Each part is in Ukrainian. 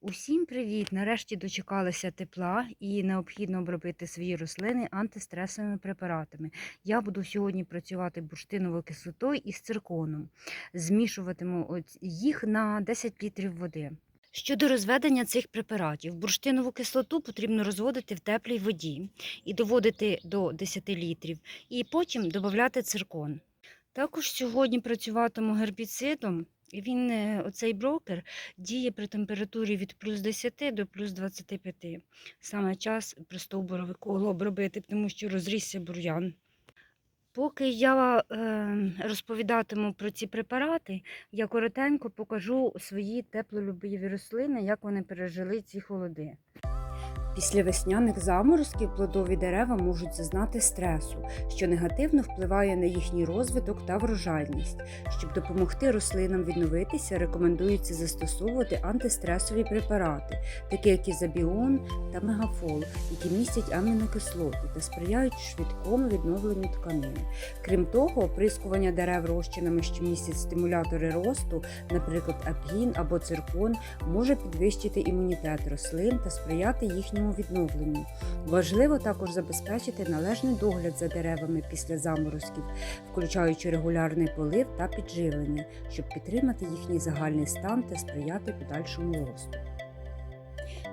Усім привіт! Нарешті дочекалися тепла і необхідно обробити свої рослини антистресовими препаратами. Я буду сьогодні працювати бурштиновою кислотою із цирконом. Змішуватиму їх на 10 літрів води. Щодо розведення цих препаратів, бурштинову кислоту потрібно розводити в теплій воді і доводити до 10 літрів, і потім додати циркон. Також сьогодні працюватиму гербіцидом. Він, е, оцей брокер, діє при температурі від плюс 10 до плюс 25. Саме час пристовбурове коло обробити, тому що розрісся бур'ян. Поки я е, розповідатиму про ці препарати, я коротенько покажу свої теплолюбиві рослини, як вони пережили ці холоди. Після весняних заморозків плодові дерева можуть зазнати стресу, що негативно впливає на їхній розвиток та врожайність. Щоб допомогти рослинам відновитися, рекомендується застосовувати антистресові препарати, такі як ізобіон та мегафол, які містять амінокислоти та сприяють швидкому відновленню тканин. Крім того, оприскування дерев розчинами, що містять стимулятори росту, наприклад, апгін або циркон, може підвищити імунітет рослин та сприяти їхньому відновленню. Важливо також забезпечити належний догляд за деревами після заморозків, включаючи регулярний полив та підживлення, щоб підтримати їхній загальний стан та сприяти подальшому росту.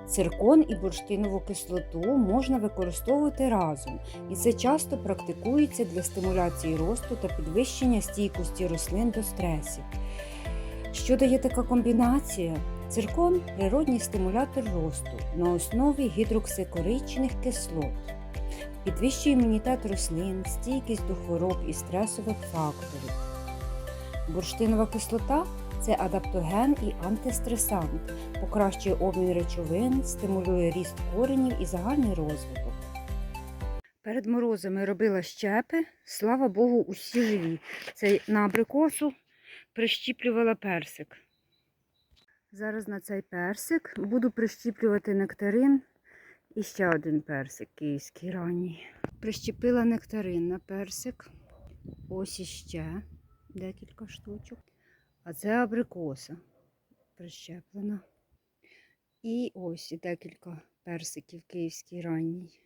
Циркон і бурштинову кислоту можна використовувати разом, і це часто практикується для стимуляції росту та підвищення стійкості рослин до стресів. Що дає така комбінація? Циркон природній стимулятор росту на основі гідроксикоричних кислот, підвищує імунітет рослин, стійкість до хвороб і стресових факторів. Бурштинова кислота це адаптоген і антистресант, покращує обмін речовин, стимулює ріст коренів і загальний розвиток. Перед морозами робила щепи, слава Богу, усі живі. Це на абрикосу прищіплювала персик. Зараз на цей персик буду прищіплювати нектарин і ще один персик київський ранній. Прищепила нектарин на персик. Ось іще декілька штучок. А це абрикоса прищеплена. І ось декілька персиків київський ранній.